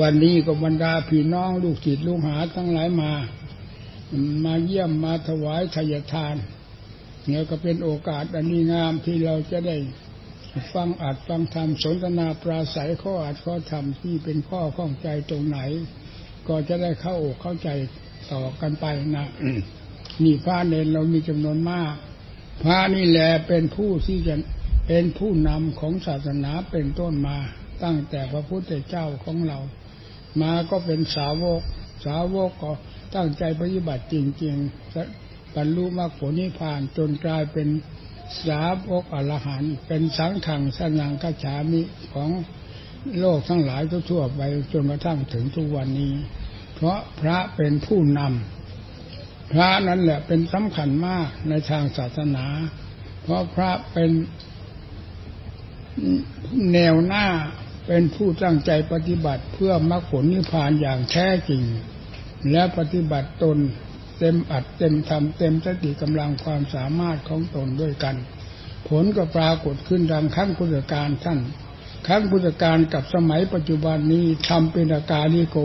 วันนี้ก็บรรดาพี่น้องลูกศิษย์ลูกหาทั้งหลายมา มาเยี่ยมมาถวายทายทานเนี่ยก็เป็นโอกาสอันนี้งามที่เราจะได้ฟังอัดฟังธรรมสนทนาปราศัยข้ออัดข้อธรรมที่เป็นข้อข้องใจตรงไหน ก็จะได้เข้าอกเข้าใจต่อกันไปนะนี่พระเนรเรามีจำนวนมาก พระนี่แหละเป็นผู้ที่จะเป็นผู้นำของศาสนาเป็นต้นมา ตั้งแต่พระพุทธเจ้าของเรา มาก็เป็นสาวก สาวกก็ตั้งใจปฏิบัติจริงๆบรรลุมรรคผลนิพพานจนกลายเป็นสาวกอรหันต์เป็นสังขังสนังกัจฉามิของโลกทั้งหลายทั่วไปจนกระทั่งถึงทุกวันนี้ เพราะพระเป็นผู้นำพระนั้นแหละเป็นสำคัญมากในทางศาสนา เพราะพระเป็นแนวหน้า เป็นผู้ตั้งใจปฏิบัติเพื่อมรรคผลนิพพานอย่างแท้จริง และปฏิบัติตนเต็มอัดเต็มทำเต็มสติกำลังความสามารถของตนด้วยกัน ผลก็ปรากฏขึ้นดังขั้นพุทธการท่านขั้นพุทธการกับสมัยปัจจุบันนี้ทำเป็นอาการนิโก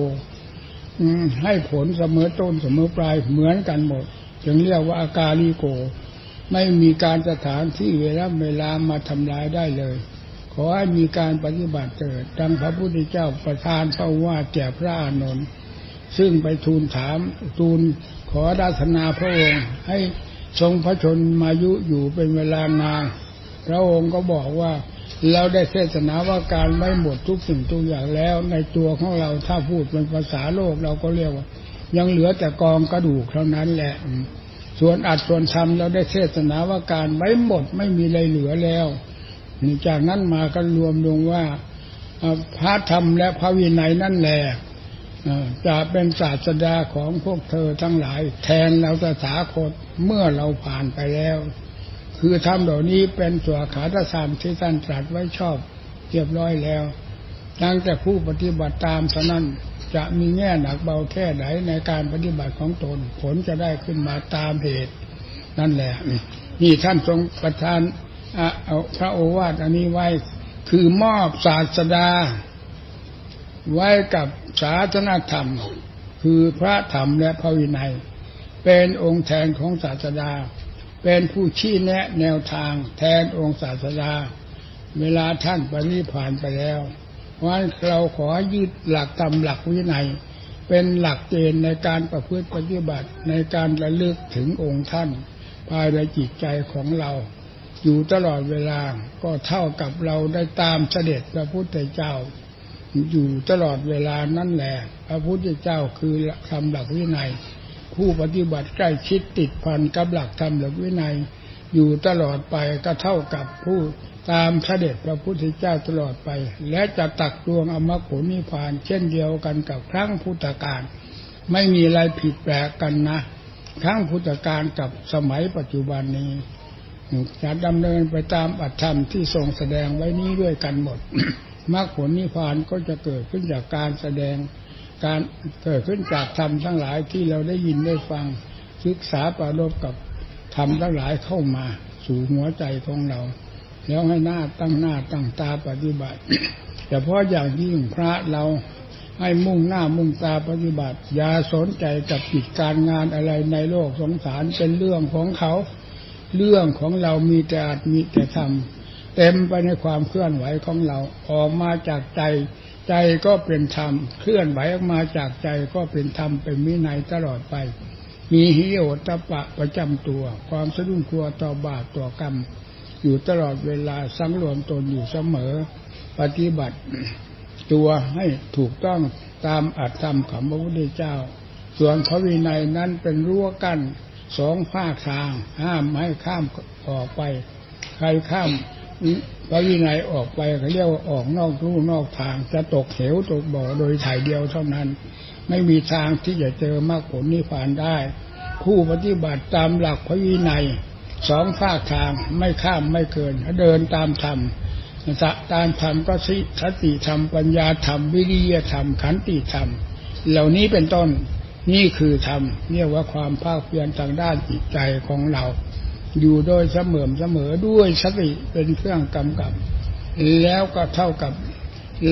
ให้ผลเสมอต้นเสมอปลายเหมือนกันหมด จึงเรียกว่าอาการลิโก ไม่มีการสถานที่เวลาเวลามาทำลายได้เลย อให้มีการปฏิบัติเกิดดังพระพุทธเจ้าประทานพระว่าแก่พระอานนท์ซึ่งไปทูลถามทูลขอดาสนาพระองค์ให้ทรงพระชนมายุอยู่เป็นเวลานานพระองค์ก็บอกว่าเราได้เทศนาว่าการไม่หมดทุกสิ่งทุกอย่างแล้ว ในตัวของเราถ้าพูดเป็นภาษาโลกเราก็เรียกว่า ยังเหลือแต่กองกระดูกเท่านั้นแหละ ส่วนอัดส่วนทำเราได้เทศนาว่าการไม่หมดไม่มีอะไรเหลือแล้ว จากนั้นมาก็รวมลงว่าพระธรรมและพระวินัยนั่นแหละจะเป็นศาสดาของพวกเธอทั้งหลาย แทนเราตถาคตเมื่อเราผ่านไปแล้ว คือธรรมเหล่านี้เป็นตัวขาตสามที่ท่านตรัสไว้ชอบเรียบร้อยแล้วดังแต่ผู้ปฏิบัติตามฉะนั้นจะมีแง่หนักเบาแค่ไหนในการปฏิบัติของตน ผลจะได้ขึ้นมาตามเหตุ นั่นแหละ นี่ท่านทรงประทาน เอาพระโอวาทอันนี้ไว้คือมอบศาสดา ไว้กับศาสนาธรรม คือพระธรรมและพระวินัย เป็นองค์แทนของศาสดา เป็นผู้ชี้แนะแนวทางแทนองค์ศาสดา เวลาท่านปฏิผ่านไปแล้ววันเราขอยึดหลักธรรมหลักวินัย เป็นหลักเกณฑ์ในการประพฤติปฏิบัติในการระลึกถึงองค์ท่าน ภายในจิตใจของเรา อยู่ตลอดเวลาก็เท่ากับเราได้ตามเสด็จพระพุทธเจ้า อยู่ตลอดเวลานั่นแหละพระพุทธเจ้าคือทำหลักวินัย ผู้ปฏิบัติใกล้ชิดติดพันกับหลักธรรมหลักวินัย อยู่ตลอดไปก็เท่ากับผู้ตามเสด็จพระพุทธเจ้าตลอดไป และจะตักดวงอมรผลนิพพาน เช่นเดียวกันกับครั้งพุทธกาลไม่มีอะไรผิดแปลกกันนะครั้งพุทธกาลกับสมัยปัจจุบันนี้ จะดำเนินไปตามอัตธรรมที่ทรงแสดงไว้นี้ด้วยกันหมดมรรคผลนิพพานก็จะเกิดขึ้นจากการแสดง การเกิดขึ้นจากธรรมทั้งหลายที่เราได้ยินได้ฟังศึกษาปรารบกับธรรมทั้งหลายเข้ามาสู่หัวใจของเรา แล้วให้หน้าตั้งหน้าตั้งตาปฏิบัติแต่เพราะอย่างยิ่งพระเราให้มุ่งหน้ามุ่งตาปฏิบัติอย่าสนใจกับกิจการงานอะไรในโลกสงสารเป็นเรื่องของเขา เรื่องของเรามีแต่อาจมีแต่ทำเต็มไปในความเคลื่อนไหวของเราออกมาจากใจ ใจก็เป็นธรรมเคลื่อนไหวออกมาจากใจก็เป็นธรรมเป็นมินัยตลอดไป มีหิโอตปะประจำตัว ความสะดุ้งกลัวต่อบาปต่อกรรม อยู่ตลอดเวลาสังรวมตนอยู่เสมอ ปฏิบัติตัวให้ถูกต้องตามอัตธรรมของพระพุทธเจ้า ส่วนพระวินัยนั้นเป็นรั้วกั้น สองภาคทางห้ามให้ข้ามออกไป ใครข้ามพระวินัยออกไปเขาเรียกว่าออกนอกรูนอกทาง จะตกเหวตกบ่อโดยถ่ายเดียวเท่านั้น ไม่มีทางที่จะเจอมรรคผลนิพพานได้ ผู้ปฏิบัติตามหลักพระวินัยสองภาคทางไม่ข้ามไม่เกินเดินตามธรรมสะตามธรรมก็สิสติธรรมปัญญาธรรมวิริยธรรมขันติธรรม เหล่านี้เป็นต้น นี่คือธรรมเรียกว่าความภาคเพียรทางด้านจิตใจของเรา อยู่โดยเสมอเสมอด้วยสติเป็นเครื่องกำกับ แล้วก็เท่ากับ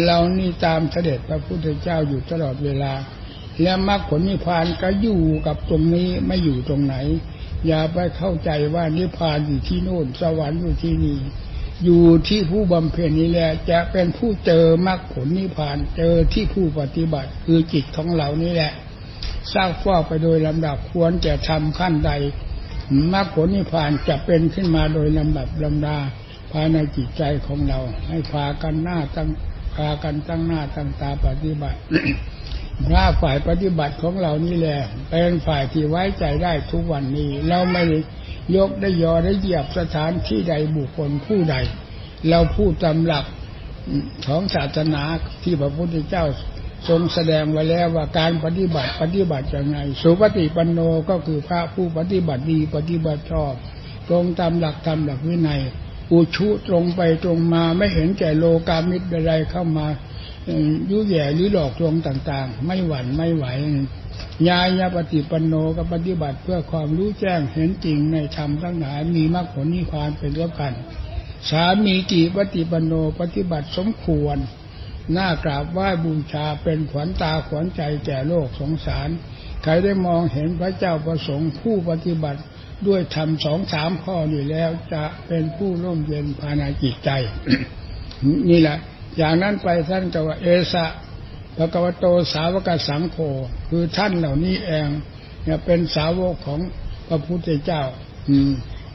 เรานี่ตามเสด็จพระพุทธเจ้าอยู่ตลอดเวลา และมรรคผลนิพพานก็อยู่กับตรงนี้ไม่อยู่ตรงไหน อย่าไปเข้าใจว่านิพพานอยู่ที่โน่นสวรรค์อยู่ที่นี่อยู่ที่ผู้บำเพ็ญนี้แหละจะเป็นผู้เจอมรรคผลนิพพานเจอที่ผู้ปฏิบัติคือจิตของเรานี่แหละ สร้างฟอกไปโดยลำดับควรจะทำขั้นใดมรรคผลนิพพานจะเป็นขึ้นมาโดยลำดับลำดาภายในจิตใจของเรา ให้พากันหน้าตั้งพากันตั้งหน้าตั้งตาปฏิบัติพระฝ่ายปฏิบัติของเรานี่แหละเป็นฝ่ายที่ไว้ใจได้ทุกวันนี้ เราไม่ยกได้ยอได้เหยียบสถานที่ใดบุคคลผู้ใด เราพูดตามหลักของศาสนาที่พระพุทธเจ้า ทรงแสดงไว้แล้วว่าการปฏิบัติปฏิบัติอย่างไรสุปฏิปันโนก็คือพระผู้ปฏิบัติดีปฏิบัติชอบ ตรงตามหลักธรรมหลักวินัย อุชุตรงไปตรงมาไม่เห็นแก่โลกามิตรใดๆเข้ามายุ่ยแย่หรือหลอกลวงต่างๆ ไม่หวั่นไม่ไหวยายาปฏิปันโนก็ปฏิบัติเพื่อความรู้แจ้งเห็นจริงในธรรมทั้งหลายมีมรรคผลนิพพานเป็นเรื่องกัน สามีกีปฏิปันโนปฏิบัติสมควร น่ากราบไหว้บูชาเป็นขวัญตาขวัญใจแก่โลกสงสาร ใครได้มองเห็นพระเจ้าประสงค์ผู้ปฏิบัติด้วยธรรมสองสามข้อนี้แล้วจะเป็นผู้ร่มเย็นภายในจิตใจ นี่แหละ อย่างนั้นไปท่านก็ว่าเอสะพระกวโตสาวกสังโฆคือท่านเหล่านี้เองเนี่ยเป็นสาวกของพระพุทธเจ้า อืม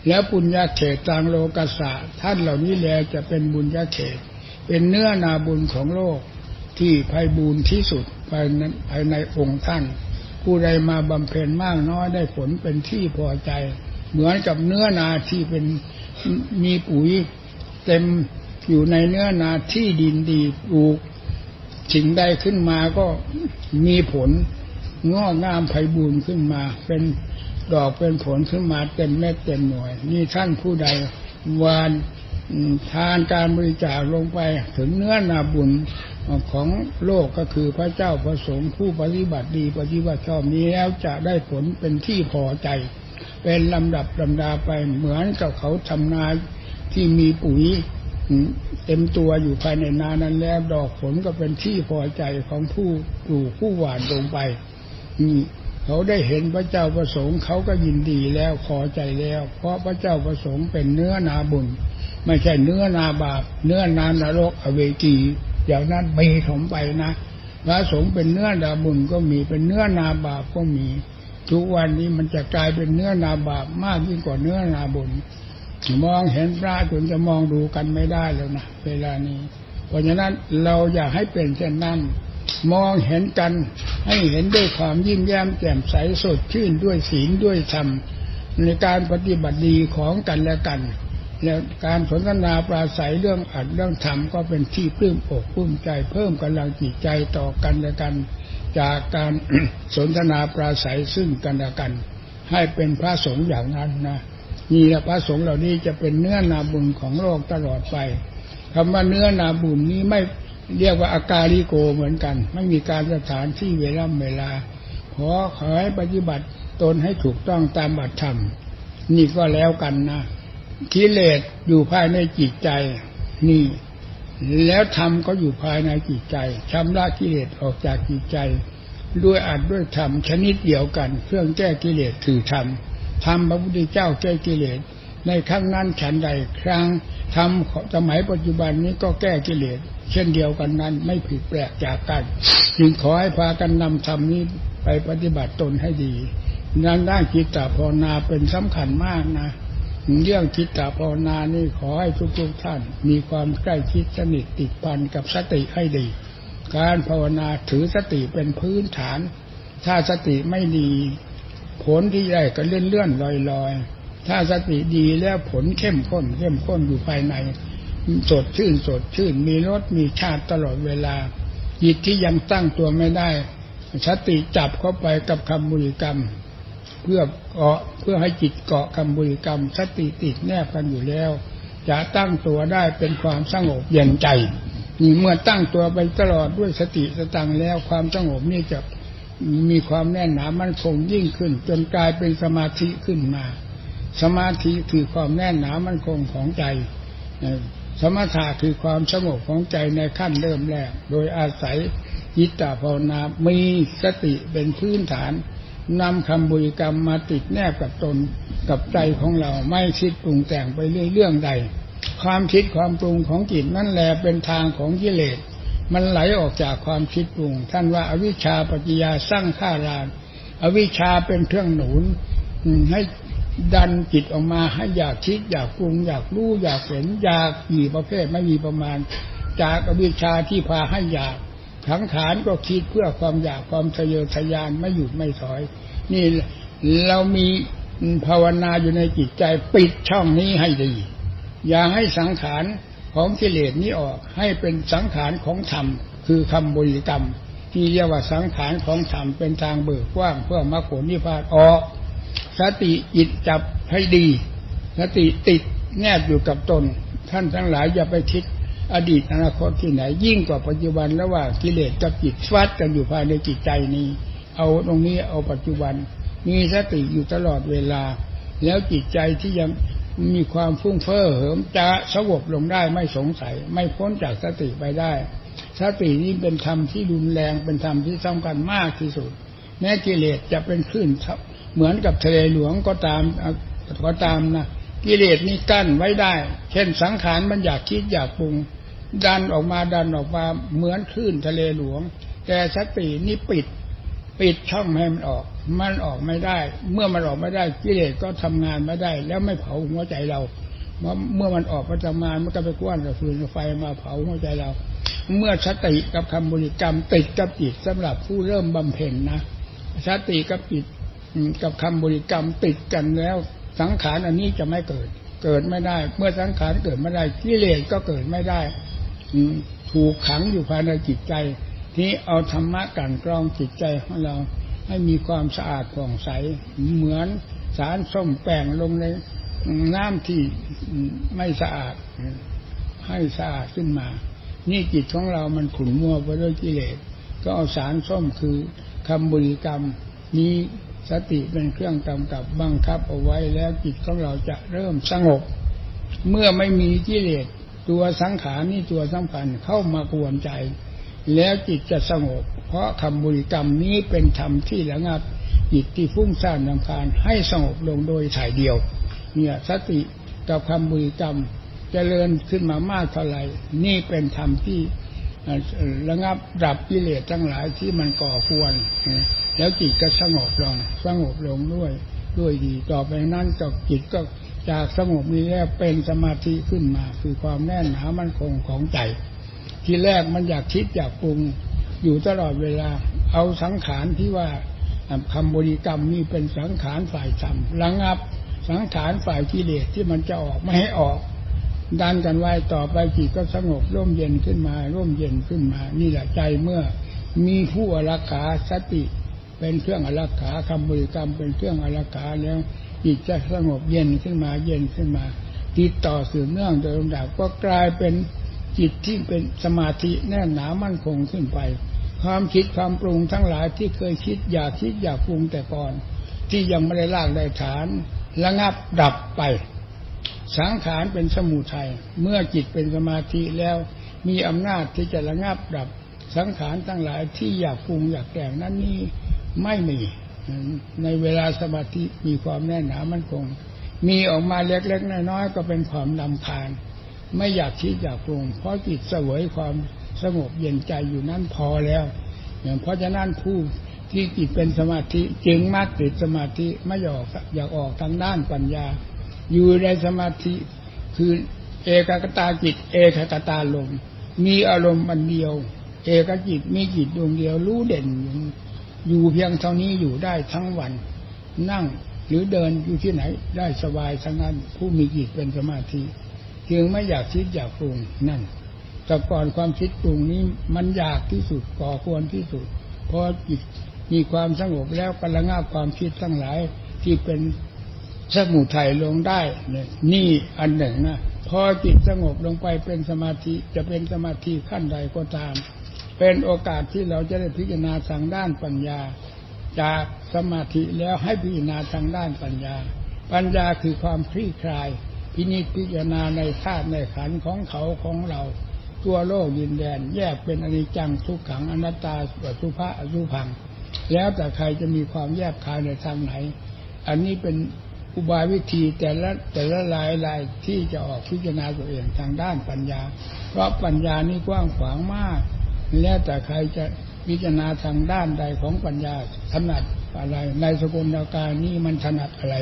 แล้วปุญญาเขตตังโลกัสสะท่านเหล่านี้แลจะเป็นบุญญาเขต เป็นเนื้อนาบุญของโลกที่ไพบูรณ์ที่สุดภายในภายในองค์ท่าน ผู้ใดมาบำเพ็ญมากน้อยได้ผลเป็นที่พอใจ เหมือนกับเนื้อนาที่เป็นมีปุ๋ย เต็มอยู่ในเนื้อนาที่ดินดีปลูกสิ่งใดขึ้นมาก็มีผลงอกงามไพบูรณ์ขึ้นมา เป็นดอกเป็นผลขึ้นมาเต็มเม็ดเต็มหน่วย นี่ท่านผู้ใดวาน ทานการบริจาคลงไปถึงเนื้อนาบุญของโลกก็คือพระเจ้าประสงค์ผู้ปฏิบัติดีปฏิบัติชอบนี้แล้วจะได้ผลเป็นที่พอใจ เป็นลำดับลำดาไปเหมือนกับเขาทำนาที่มีปุ๋ยเต็มตัวอยู่ภายในนานั้นแล้วดอกผลก็เป็นที่พอใจของผู้ปลูกผู้หวานลงไปเขาได้เห็นพระเจ้าประสงค์เขาก็ยินดีแล้วพอใจแล้ว เพราะพระเจ้าประสงค์เป็นเนื้อนาบุญ ไม่ใช่เนื้อนาบาป เนื้อนานรกอเวจีอย่างนั้นมีถมไปนะพระสงฆ์เป็นเนื้อนาบุญก็มีเป็นเนื้อนาบาปก็มี ทุกวันนี้มันจะกลายเป็นเนื้อนาบาปมากยิ่งกว่าเนื้อนาบุญมองเห็นพระจนจะมองดูกันไม่ได้แล้วนะเวลานี้ เพราะฉะนั้นเราอยากให้เป็นเช่นนั้น มองเห็นกันให้เห็นด้วยความยิ้มแย้มแจ่มใสสดชื่นด้วยศีลด้วยธรรมในการปฏิบัติดีของกันและกัน แล้วการสนทนาปราศัยเรื่องอัดเรื่องธรรมก็เป็นที่ปลื้มอกปลื้มใจเพิ่มกำลังจิตใจต่อกันและกัน จากการสนทนาปราศัยซึ่งกันและกัน ให้เป็นพระสงฆ์อย่างนั้นนะนี่แหละพระสงฆ์เหล่านี้จะเป็นเนื้อนาบุญของโลกตลอดไปคำว่าเนื้อนาบุญนี้ไม่เรียกว่าอาการิโกเหมือนกัน ไม่มีการสถานที่เวลาเวลาขอขอให้ปฏิบัติตนให้ถูกต้องตามบัตรธรรม นี่ก็แล้วกันนะ กิเลสอยู่ภายในจิตใจ นี่ แล้วธรรมก็อยู่ภายในจิตใจชำระกิเลสออกจากจิตใจ ด้วยอัดด้วยธรรมชนิดเดียวกัน เครื่องแก้กิเลสคือธรรมธรรมพระพุทธเจ้าแก้กิเลสในครั้งนั้นฉันใดครั้งธรรมสมัยปัจจุบันนี้ก็แก้กิเลสเช่นเดียวกันนั้นไม่ผิดแปลกจากกันจึงขอให้พากันนำธรรมนี้ไปปฏิบัติตนให้ดีนั้นด้านจิตตภาวนาเป็นสำคัญมากนะ เรื่องจิตตภาวนานี่ขอให้ทุกๆท่าน มีความใกล้ชิดสนิทติดพันกับสติให้ดี การภาวนาถือสติเป็นพื้นฐาน ถ้าสติไม่ดี ผลที่ได้ก็เลื่อนเลื่อนลอยลอยถ้าสติดีแล้วผลเข้มข้น เข้มข้นอยู่ภายใน สดชื่นสดชื่น มีรสมีชาติตลอดเวลาจิตที่ยังตั้งตัวไม่ได้ สติจับเข้าไปกับคำบุริกรรม เพื่อเกาะเพื่อให้จิตเกาะคำบริกรรมสติติดแนบกันอยู่แล้ว จะตั้งตัวได้เป็นความสงบเย็นใจนี่เมื่อตั้งตัวไปตลอดด้วยสติสตังแล้วความสงบนี่จะมีความแน่นหนามั่นคงยิ่งขึ้น จนกลายเป็นสมาธิขึ้นมา สมาธิคือความแน่นหนามั่นคงของใจสมถะคือความสงบของใจในขั้นเริ่มแรก โดยอาศัยยิตตาภาวนา มีสติเป็นพื้นฐาน นำคำบุญกรรมมาติดแนบกับตนกับใจของเราไม่คิดปรุงแต่งไปเรื่อยเรื่องใด ความคิดความปรุงของจิตนั่นแหละเป็นทางของกิเลส มันไหลออกจากความคิดปรุง ท่านว่าอวิชชาปัจจยาสร้างข้ารานอวิชชาเป็นเครื่องหนุนให้ดันจิตออกมาให้อยากคิดอยากปรุงอยากรู้อยากเห็นอยากกี่ประเภทไม่มีประมาณ จากอวิชชาที่พาให้อยาก ขังขานก็คิดเพื่อความอยากความทะเยอทะยานไม่หยุดไม่ถอย นี่เรามีภาวนาอยู่ในจิตใจปิดช่องนี้ให้ดี อย่าให้สังขารของกิเลสนี้ออก ให้เป็นสังขารของธรรม คือคำบริกรรม ที่เรียกว่าสังขารของธรรมเป็นทางเบิกกว้างเพื่อมรรคผลนิพพานออกสติจิตจับให้ดี สติติดแนบอยู่กับตน ท่านทั้งหลายอย่าไปคิด อดีตอนาคตที่ไหน ยิ่งกว่าปัจจุบันแล้วว่ากิเลสกับจิตฟัดกันอยู่ภายในจิตใจนี้ เอาตรงนี้เอาปัจจุบัน มีสติอยู่ตลอดเวลา แล้วจิตใจที่ยังมีความฟุ้งเฟ้อเหิมจะสงบลงได้ไม่สงสัย ไม่พ้นจากสติไปได้ สตินี้เป็นธรรมที่รุนแรงเป็นธรรมที่สำคัญมากที่สุด แม้กิเลสจะเป็นคลื่นเหมือนกับทะเลหลวงก็ตามก็ตามนะกิเลสนี่กั้นไว้ได้ เช่นสังขารมันอยากคิดอยากปรุง ดันออกมาดันออกมาเหมือนคลื่นทะเลหลวง แต่สตินี่ปิด ปิดช่องให้มันออก มันออกไม่ได้ เมื่อมันออกไม่ได้กิเลสก็ทำงานไม่ได้ แล้วไม่เผาหัวใจเราเมื่อมันออกมาทำงานมันก็ไปกว้านกับฟืนกับไฟมาเผาหัวใจเรา เมื่อสติกับคำบริกรรมติดกับจิตสำหรับผู้เริ่มบำเพ็ญนะสติกับจิตกับคำบริกรรมติดกันแล้ว สังขารอันนี้จะไม่เกิด เกิดไม่ได้ เมื่อสังขารเกิดไม่ได้กิเลสก็เกิดไม่ได้ ถูกขังอยู่ภายในจิตใจ ที่เอาธรรมะกันกรองจิตใจของเราให้มีความสะอาดผ่องใส เหมือนสารส้มแป้งลงในน้ำที่ไม่สะอาด ให้สะอาดขึ้นมา นี่จิตของเรามันขุ่นมัวไปด้วยกิเลส ก็เอาสารส้มคือคำบริกรรมนี้สติเป็นเครื่องกำกับบังคับเอาไว้แล้วจิตของเราจะเริ่มสงบ เมื่อไม่มีกิเลส ตัวสังขารนี่ตัวสำคัญเข้ามากวนใจ แล้วจิตจะสงบ เพราะคำบริกรรมนี้เป็นธรรมที่ระงับจิตที่ฟุ้งซ่านลำคาญให้สงบลงโดยถ่ายเดียว เนี่ยสติกับคำบริกรรมจเจริญขึ้นมามากเท่าไหร่นี่เป็นธรรมที่ระงับดับกิเลสทั้งหลายที่มันก่อควร แล้วจิตก็สงบลงสงบลงด้วย ด้วยดีต่อไปนั้นก็จิตก็ จากสงบนี้แล้วเป็นสมาธิขึ้นมา คือความแน่นหนามั่นคงของใจ ที่แรกมันอยากคิดอยากปรุงอยู่ตลอดเวลา เอาสังขารที่ว่าคำบริกรรมนี่เป็นสังขารฝ่ายธรรมระงับสังขารฝ่ายกิเลสที่มันจะออกไม่ให้ออก ดันกันไว้ต่อไปจิตก็สงบร่มเย็นขึ้นมาร่มเย็นขึ้นมา นี่แหละใจเมื่อมีผู้อรักขาสติ เป็นเครื่องอรักขาคำบริกรรมเป็นเครื่องอรักขาแล้ว จิตจะสงบเย็นขึ้นมาเย็นขึ้นมา ติดต่อสืบเนื่องโดยลำดับก็กลายเป็นจิตที่เป็นสมาธิแน่นหนามั่นคงขึ้นไป ความคิดความปรุงทั้งหลายที่เคยคิดอยากคิดอยากปรุงแต่ก่อน ที่ยังไม่ได้ลากได้ฐานระงับดับไป สังขารเป็นสมุทัยเมื่อจิตเป็นสมาธิแล้วมีอำนาจที่จะระงับดับ สังขารทั้งหลายที่อยากปรุงอยากแต่งนั้นนี่ไม่มี ในเวลาสมาธิมีความแน่นหนามั่นคง มีออกมาเล็กๆน้อยๆก็เป็นความลำคาญ ไม่อยากคิดอยากปรุงเพราะจิตเสวยความสงบเย็นใจอยู่นั้นพอแล้ว อย่างเพราะฉะนั้นผู้ที่จิตเป็นสมาธิจึงมากติดสมาธิไม่อยากอยากออกทางด้านปัญญา อยู่ในสมาธิคือเอกกตาจิต เอกกตาลมมีอารมณ์อันเดียว เอกจิตมีจิตดวงเดียวรู้เด่นอยู่ อยู่เพียงเท่านี้อยู่ได้ทั้งวัน นั่งหรือเดินอยู่ที่ไหนได้สบายทั้งนั้นผู้มีจิตเป็นสมาธิจึงไม่อยากคิดอยากปรุงนั่นแต่ก่อนความคิดปรุงนี้มันอยากที่สุดก่อควรที่สุดพอจิตมีความสงบแล้วกระงับความคิดทั้งหลายที่เป็นสมุทัยลงได้เนี่ยนี่อันหนึ่งนะพอจิตสงบลงไปเป็นสมาธิจะเป็นสมาธิขั้นใดก็ตาม เป็นโอกาสที่เราจะได้พิจารณาทางด้านปัญญา จากสมาธิแล้วให้พิจารณาทางด้านปัญญา ปัญญาคือความคลี่คลาย พินิจพิจารณาในธาตุในขันธ์ของเขาของเราตัวโลกยินแดนแยกเป็นอนิจจังทุกขังอนัตตาสุภาอสุพัง แล้วแต่ใครจะมีความแยกคายในทางไหน อันนี้เป็นอุบายวิธีแต่ละแต่ละลายลายที่จะออกพิจารณาตัวเองทางด้านปัญญา เพราะปัญญานี่กว้างขวางมาก แล้วแต่ใครจะพิจารณาทางด้านใดของปัญญาถนัดอะไร ในสกุลการนี้มันถนัดอะไร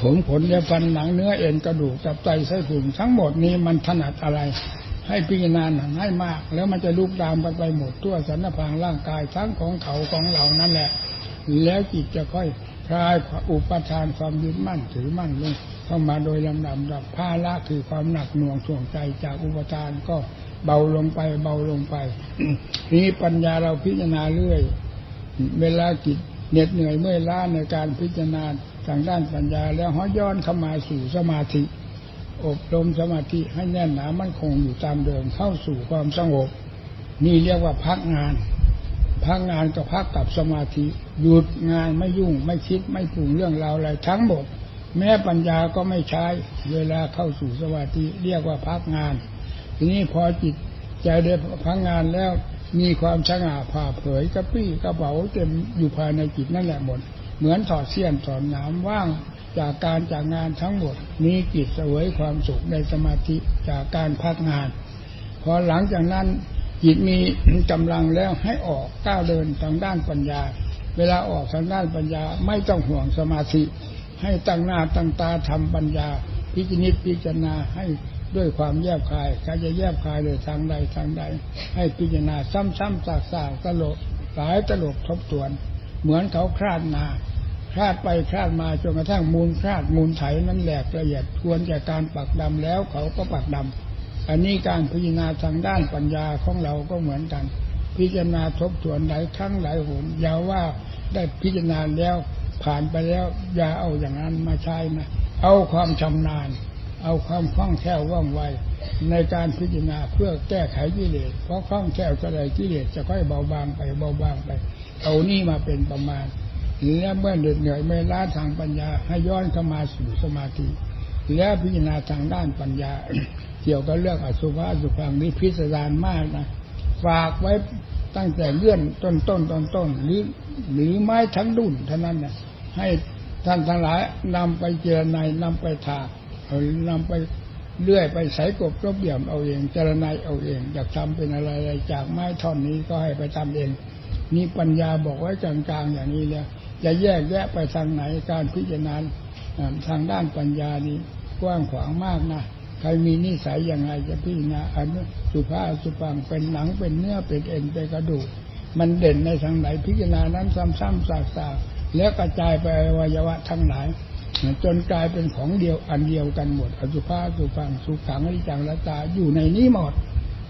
ผมขนเล็บฟันหนังเนื้อเอ็นกระดูกตับไตไส้พุงทั้งหมดนี้มันถนัดอะไร ให้พิจารณาให้มาก แล้วมันจะลุกดามไปไปหมดทั่วสันพางร่างกายทั้งของเขาของเรานั่นแหละ แล้วจิตจะค่อยคลายอุปทานความยึดมั่นถือมั่นลงเข้ามาโดยลำดับดับภาระคือความหนักหน่วงส่วงใจจากอุปทานก็ เบาลงไปเบาลงไปนี้ปัญญาเราพิจารณาเรื่อย เวลาจิตเหน็ดเหนื่อยเมื่อยล้าในการพิจารณาทางด้านปัญญา แล้วห้อย้อนเข้ามาสู่สมาธิ อบรมสมาธิให้แน่นหนามั่นคงอยู่ตามเดิมเข้าสู่ความสงบ นี่เรียกว่าพักงาน พักงานก็พักกับสมาธิ หยุดงานไม่ยุ่งไม่คิดไม่ปรุงเรื่องราวอะไรทั้งหมด แม้ปัญญาก็ไม่ใช้ เวลาเข้าสู่สมาธิเรียกว่าพักงาน ทีนี้พอจิตใจได้พักงานแล้วมีความชง่าผ่าเผยกระปี้กระเป๋าเต็มอยู่ภายในจิตนั่นแหละหมด เหมือนถอดเสี้ยนถอดน้ำว่างจากการจากงานทั้งหมดนี้จิตเสวยความสุขในสมาธิจากการพักงาน พอหลังจากนั้นจิตมีกำลังแล้วให้ออกก้าวเดินทางด้านปัญญา เวลาออกทางด้านปัญญาไม่ต้องห่วงสมาธิ ให้ตั้งหน้าตั้งตาทำปัญญา พิจิตพิจารณาให้ ด้วยความแยบคายใครจะแยบคายเลยทางใดทางใด ให้พิจารณาซ้ำๆซากๆตลกหลายตลกทบทวน เหมือนเขาคลาดนาคลาดไปคลาดมาจนกระทั่งมูลคลาดมูลไถนั้นแหลกละเอียดควรแกการปักดำแล้วเขาก็ปักดำอันนี้การพิจารณาทางด้านปัญญาของเราก็เหมือนกัน พิจารณาทบทวนหลายครั้งหลายหนอย่าว่าได้พิจารณาแล้วผ่านไปแล้วอย่าเอาอย่างนั้นมาใช้นะเอาความชำนาญ เอาความคล่องแคล่วว่องไวในการพิจารณาเพื่อแก้ไขกิเลสเพราะคล่องแคล่วจะไรกิเลสจะค่อยเบาบางไปเบาบางไปเอานี่มาเป็นประมาณแล้วเมื่อเหน็ดเหนื่อยไม่ล้าทางปัญญาให้ย้อนเข้ามาสู่สมาธิแล้วพิจารณาทางด้านปัญญา เกี่ยวกับเรื่องอสุภะอสุพังนี้พิสดารมากนะฝากไว้ตั้งแต่เลื่อนต้นต้นต้นต้นหรือหรือไม้ทั้งดุ่นเท่านั้นนี่ยให้ท่านทั้งหลายนำไปเจรนายนำไปถาก เอานำไปเลื่อยไปใส่กบรบเบี่ยมเอาเองเจรนายเอาเอง อยากทำเป็นอะไรอะไรจากไม้ท่อนนี้ก็ให้ไปทำเอง นี่ปัญญาบอกไว้กลางๆอย่างนี้แล้วจะแยกแยะไปทางไหนการพิจารณาทางด้านปัญญานี้กว้างขวางมากนะใครมีนิสัยอย่างไรจะพิจารณาอนุสุภาสุปังเป็นหนังเป็นเนื้อเป็นเอ็นเป็นกระดูกมันเด่นในทางไหนพิจารณานั้นซ้ำๆซากๆแล้วกระจายไปอวัยวะทั้งหลาย จนกลายเป็นของเดียวอันเดียวกันหมดอสุภาสุปังสุขังอนิจังละตาอยู่ในนี้หมด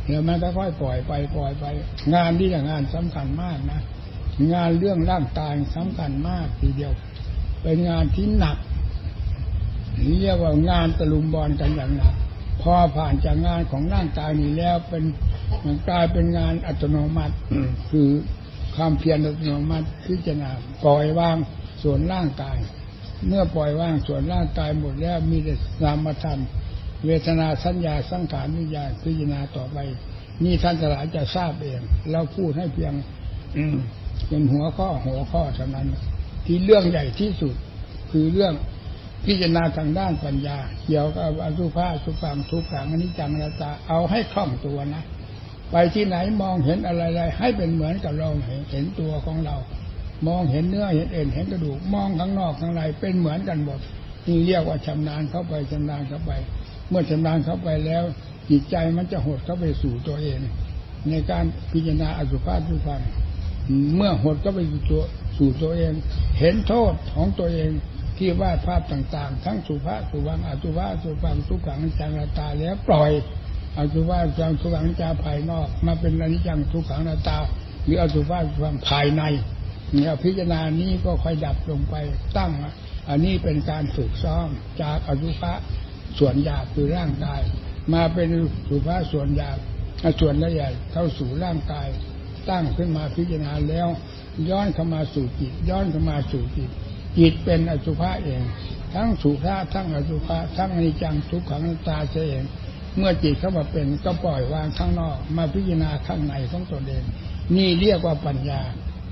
เดี๋ยวมันก็ค่อยปล่อยไปปล่อยไป งานที่อย่างานสำคัญมากนะงานเรื่องร่างกายสำคัญมากทีเดียว เป็นงานที่หนักเรียกว่างานตะลุมบอลกันอย่างหนักพอผ่านจากงานของร่างกายนี้แล้วเป็นมันกลายเป็นงานอัตโนมัติ คือความเพียรอัตโนมัติพิจารณาปล่อยวางส่วนร่างกาย เมื่อปล่อยวางส่วนร่างกายหมดแล้วมีแต่นามธรรม เวทนาสัญญาสังขารวิญญาณพิจารณาต่อไป นี่ท่านสลายจะทราบเองเราพูดให้เพียงอืเป็นหัวข้อหัวข้อเท่านั้น ที่เรื่องใหญ่ที่สุด คือเรื่องพิจารณาทางด้านปัญญา เกี่ยวกับอสุภะสุฟังทุกขังอนิจจังนาตาเอาให้คล่องตัวนะ ไปที่ไหนมองเห็นอะไรๆให้เป็นเหมือนกับเราเห็นเห็นตัวของเรา มองเห็นเนื้อเห็นเอ็นเห็นกระดูกมองข้างนอกข้างในเป็นเหมือนกันหมดนี่เรียกว่าชำนาญเข้าไปชำนาญเข้าไป เมื่อชำนาญเข้าไปแล้ว จิตใจมันจะหดเข้าไปสู่ตัวเอง ในการพิจารณาอสุภะสุฟังเมื่อหดก็ไปสู่ตัวสู่ตัวเอง เห็นโทษของตัวเองที่วาดภาพต่างๆ ทั้งสุภาพสุวังอสุภาพสุฟังทุกขังจังตาแล้วปล่อยอสุภาพจังทุกขังจาภายนอก มาเป็นอนิจจังทุกขังตา หรืออสุภาพสุฟังภายใน เนี่ยพิจารณานี้ก็ค่อยดับลงไปตั้ง อันนี้เป็นการฝึกซ้อมจากอสุภะส่วนหยาบคือร่างกาย มาเป็นสุภาพส่วนหยาบส่วนละเอียดเข้าสู่ร่างกาย ตั้งขึ้นมาพิจารณาแล้ว ย้อนเข้ามาสู่จิต ย้อนเข้ามาสู่จิตจิตเป็นอสุภะเอง ทั้งสุภะทั้งอสุภะทั้งอนิจจังทุกขังตาเสียเองเมื่อจิตเข้ามาเป็นก็ปล่อยวางข้างนอก มาพิจารณาข้างในของตนเอง นี่เรียกว่าปัญญา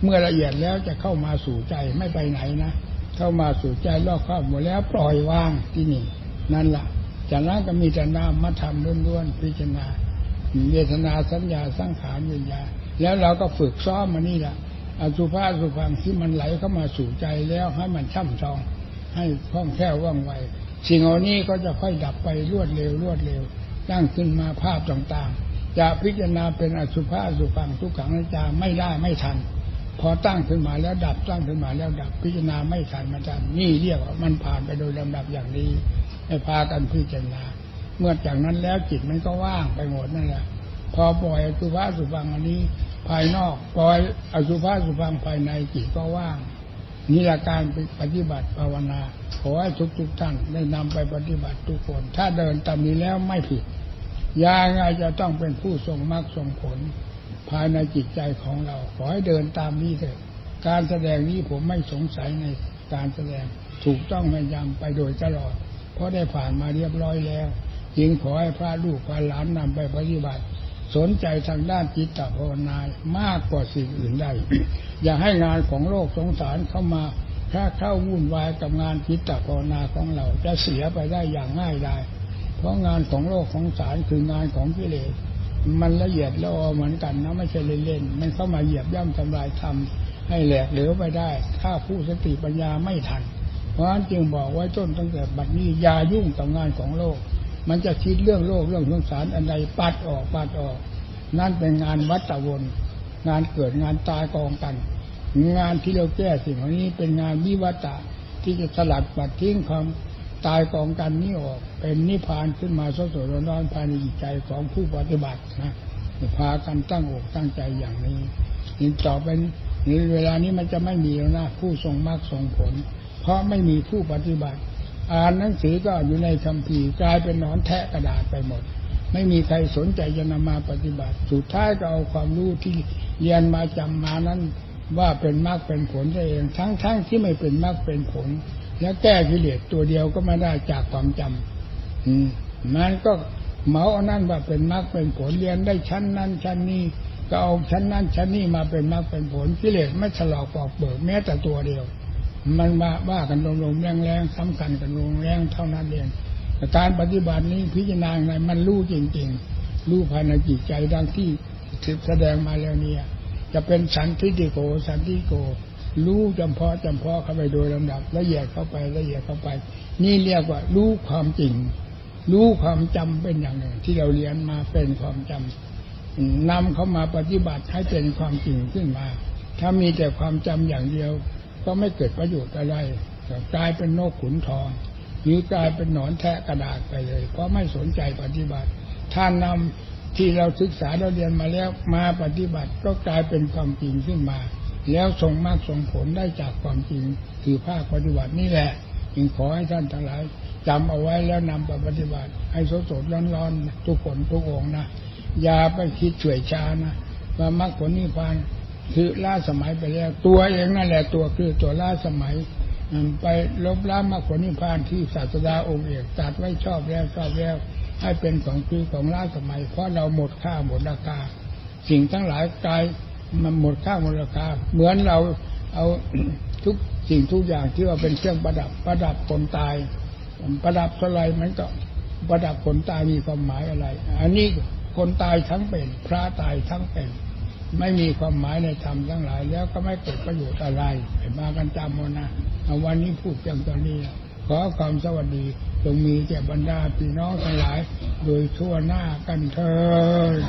เมื่อละเอียดแล้วจะเข้ามาสู่ใจไม่ไปไหนนะเข้ามาสู่ใจรอบครอบหมดแล้วปล่อยวางที่นี่ นั่นละ่ะจากนั้นก็มีแต่นามมาทำล้วนๆพิจารณาเวทนาสัญญาสังขารวิญญาแล้วเราก็ฝึกซ้อมมานี่แหละอสุภาสุพังที่มันไหลเข้ามาสู่ใจแล้วให้มันช่ำชอง ให้คล่องแคล่วว่องไวสิ่งเหล่านี้ก็จะค่อยดับไปรวดเร็วรวดเร็วตั้งขึ้นมาภาพต่างๆ จะพิจารณาเป็นอสุภาสุพังทุกขังนิจาไม่ได้ไม่ทัน พอตั้งขึ้นมาแล้วดับตั้งขึ้นมาแล้วดับพิจารณาไม่ทันมาทันนี่เรียกว่ามันผ่านไปโดยลำดับอย่างนี้ให้พากันพิจารณา เมื่อจากนั้นแล้วจิตมันก็ว่างไปหมดนั่นแหละพอปล่อยอสุภาสุพังอันนี้ภายนอกปล่อยอสุภาสุพังภายในจิตก็ว่างนี่ละการปฏิบัติภาวนาขอให้ทุกทุกท่านได้นำไปปฏิบัติทุกคน ถ้าเดินตามนี้แล้วไม่ผิดยังไงจะต้องเป็นผู้ทรงมรรคทรงผล ภายในจิตใจของเรา ขอให้เดินตามนี้เถิดการแสดงนี้ผมไม่สงสัยในการแสดงถูกต้องพยายามไปโดยตลอด เพราะได้ผ่านมาเรียบร้อยแล้ว จึงขอให้พระลูกพระหลานนำไปปฏิบัติ สนใจทางด้านจิตตภาวนามากกว่าสิ่งอื่นใด อย่าให้งานของโลกสงสารเข้ามาถ้าเข้าวุ่นวายกับงานจิตตภาวนาของเราจะเสียไปได้อย่างง่ายดายเพราะงานของโลกของสารคืองานของกิเลส มันละเอียดละออเหมือนกันนะไม่ใช่เล่นๆมันเข้ามาเหยียบย่ำทำลายทำให้แหลกเหลวไปได้ ถ้าผู้สติปัญญาไม่ทัน เพราะฉะนั้นจึงบอกไว้ต้นตั้งแต่บัดนี้อย่ายุ่งกับงานของโลก มันจะคิดเรื่องโลกเรื่องสงสารอันใดปัดออกปัดออก นั่นเป็นงานวัตวนงานเกิดงานตายกองกัน งานที่เราแก้สิ่งเหล่านี้เป็นงานวิวัตะที่จะสลัดปัดทิ้งความ ตายกองกันนี้ออก เป็นนิพพานขึ้นมาสดสดร้อนภายในจิตใจของผู้ปฏิบัตินะพากันตั้งอกตั้งใจอย่างนี้นี่ต่อไปนี้เวลานี้มันจะไม่มีแล้วนะผู้ทรงมรรคทรงผล เพราะไม่มีผู้ปฏิบัติ อ่านหนังสือก็อยู่ในคัมภีร์กลายเป็นนอนแทะกระดาษไปหมด ไม่มีใครสนใจจะนำมาปฏิบัติ สุดท้ายก็เอาความรู้ที่เรียนมาจำมานั้นว่าเป็นมรรคเป็นผลเอง ทั้งๆทที่ไม่เป็นมรรคเป็นผล แล้วแก้กิเลสตัวเดียวก็ไม่ได้จากความจำอืมมันก็เหมาเอานั่นว่าเป็นมรรคเป็นผลเรียนได้ชั้นนั้นชั้นนี้ก็เอาชั้นนั้นชั้นนี้มาเป็นมรรคเป็นผลกิเลสไม่ฉลอกปอกเบิกแม้แต่ตัวเดียว มันว่าว่ากันลงๆแรงๆสำคัญกันลงแรงเท่านั้นเองแต่การปฏิบัตินี้พิจารณาในมันรู้จริง ๆ รู้ภายในจิตใจดังที่แสดงมาแล้วเนี่ย จะเป็นสันติโกสันติโก รู้จำเพาะจำเพาะเข้าไปโดยลำดับละเอียดเข้าไปละเอียดเข้าไป นี่เรียกว่ารู้ความจริง รู้ความจำเป็นอย่างหนึ่ง ที่เราเรียนมาเป็นความจำนำเข้ามาปฏิบัติให้เป็นความจริงขึ้นมา ถ้ามีแต่ความจำอย่างเดียว ก็ไม่เกิดประโยชน์อะไรกลายเป็นโนกขุนทองหรือกลายเป็นหนอนแทะกระดาษไปเลย เพราะไม่สนใจปฏิบัติท่านนำที่เราศึกษาเราเรียนมาแล้วมาปฏิบัติก็กลายเป็นความจริงขึ้นมา แล้วส่งมากส่งผลได้จากความจริงคือภาคปฏิบัตินี่แหละ จึงขอให้ท่านทั้งหลายจำเอาไว้แล้วนำไปปฏิบัติ ให้สดสดร้อนๆทุกคนทุกองนะอย่าไปคิดเฉยชานะว่ามรรคผลนิพพานคือล่าสมัยไปแล้ว ตัวเองนั่นแหละตัวคือตัวล่าสมัยไปลบล้างมรรคผลนิพพานที่ศาสดาองค์เอกตัดไว้ชอบแล้วชอบแล้ว ให้เป็นของคือของล่าสมัย เพราะเราหมดค่าหมดราคา สิ่งทั้งหลายกาย มันหมดค่าหมดราคา เหมือนเราเอาทุกสิ่งทุกอย่างที่ว่าเป็นเครื่องประดับประดับคนตาย ประดับเท่าไรมันก็ประดับคนตายมีความหมายอะไร อันนี้คนตายทั้งเป็น พระตายทั้งเป็น ไม่มีความหมายในธรรมทั้งหลาย แล้วก็ไม่เกิดประโยชน์อะไรมากันจำมนะวันนี้พูดเพียงตอนนี้ขอความสวัสดีจงมีแก่บรรดาพี่น้องทั้งหลาย โดยทั่วหน้ากันเถิด